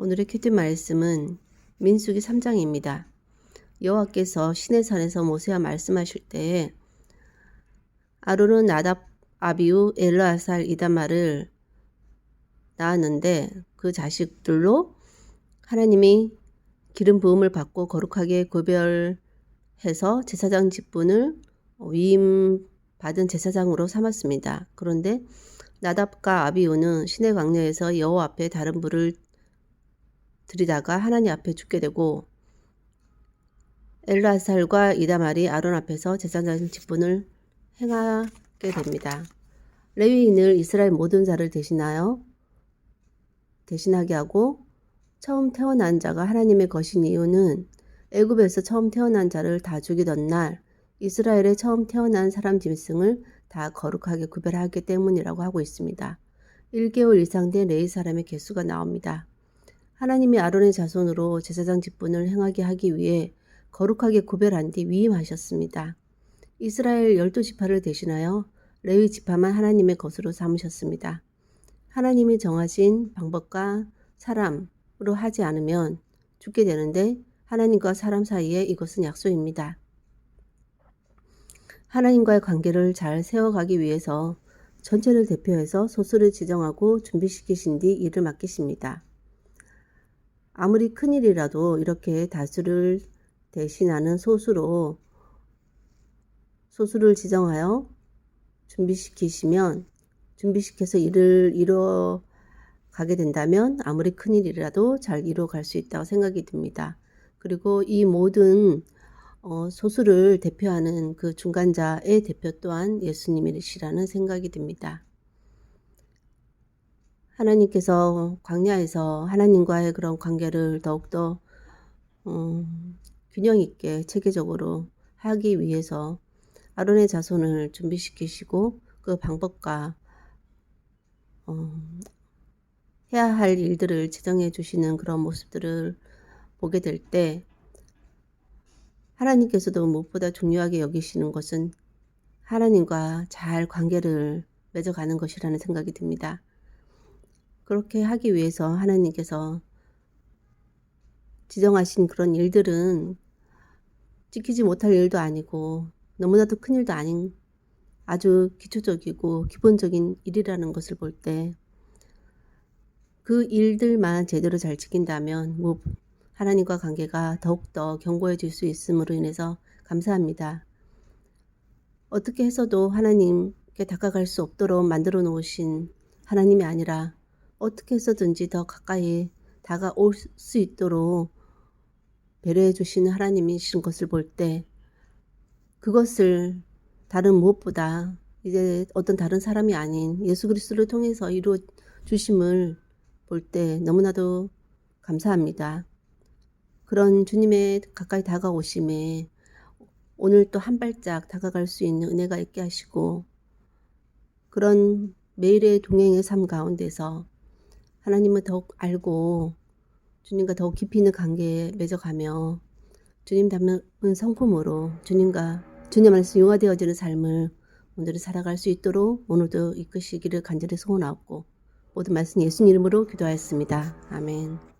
오늘의 큐티 말씀은 민수기 3장입니다. 여호와께서 시내산에서 모세와 말씀하실 때에 아론은 나답, 아비우, 엘르아살, 이다마를 낳았는데 그 자식들로 하나님이 기름 부음을 받고 거룩하게 구별해서 제사장 직분을 위임 받은 제사장으로 삼았습니다. 그런데 나답과 아비우는 시내 광야에서 여호와 앞에 다른 불을 들이다가 하나님 앞에 죽게 되고 엘라살과 이다말이 아론 앞에서 제사장 직분을 행하게 됩니다. 레위인을 이스라엘 모든 자를 대신하여 대신하게 하고 처음 태어난 자가 하나님의 것인 이유는 애굽에서 처음 태어난 자를 다 죽이던 날 이스라엘의 처음 태어난 사람 짐승을 다 거룩하게 구별하기 때문이라고 하고 있습니다. 1개월 이상 된 레이 사람의 개수가 나옵니다. 하나님이 아론의 자손으로 제사장 직분을 행하게 하기 위해 거룩하게 구별한 뒤 위임하셨습니다. 이스라엘 열두 지파를 대신하여 레위 지파만 하나님의 것으로 삼으셨습니다. 하나님이 정하신 방법과 사람으로 하지 않으면 죽게 되는데 하나님과 사람 사이에 이것은 약속입니다. 하나님과의 관계를 잘 세워가기 위해서 전체를 대표해서 소수를 지정하고 준비시키신 뒤 일을 맡기십니다. 아무리 큰일이라도 이렇게 다수를 대신하는 소수로 소수를 지정하여 준비시키시면 준비시켜서 일을 이뤄 가게 된다면 아무리 큰일이라도 잘 이루어 갈수 있다고 생각이 듭니다. 그리고 이 모든 어, 소수를 대표하는 그 중간자의 대표 또한 예수님이시라는 생각이 듭니다. 하나님께서 광야에서 하나님과의 그런 관계를 더욱더 음, 균형 있게 체계적으로 하기 위해서 아론의 자손을 준비시키시고 그 방법과 어, 해야 할 일들을 지정해 주시는 그런 모습들을 보게 될 때 하나님께서도 무엇보다 중요하게 여기시는 것은 하나님과 잘 관계를 맺어가는 것이라는 생각이 듭니다. 그렇게 하기 위해서 하나님께서 지정하신 그런 일들은 지키지 못할 일도 아니고 너무나도 큰 일도 아닌 아주 기초적이고 기본적인 일이라는 것을 볼 때 그 일들만 제대로 잘 지킨다면 뭐 하나님과 관계가 더욱더 견고해질 수 있음으로 인해서 감사합니다. 어떻게 해서도 하나님께 다가갈 수 없도록 만들어 놓으신 하나님이 아니라 어떻게 해서든지 더 가까이 다가올 수 있도록 배려해 주시는 하나님이신 것을 볼 때 그것을 다른 무엇보다 이제 어떤 다른 사람이 아닌 예수 그리스도를 통해서 이루어 주심을 볼 때 너무나도 감사합니다. 그런 주님의 가까이 다가오심에 오늘 또 한 발짝 다가갈 수 있는 은혜가 있게 하시고 그런 매일의 동행의 삶 가운데서 하나님을 더욱 알고 주님과 더욱 깊이 있는 관계에 맺어가며 주님 닮은 성품으로 주님과 주님 안에서 융화되어지는 삶을 오늘을 살아갈 수 있도록 오늘도 이끄시기를 간절히 소원하고 모든 말씀 예수님 이름으로 기도하였습니다. 아멘.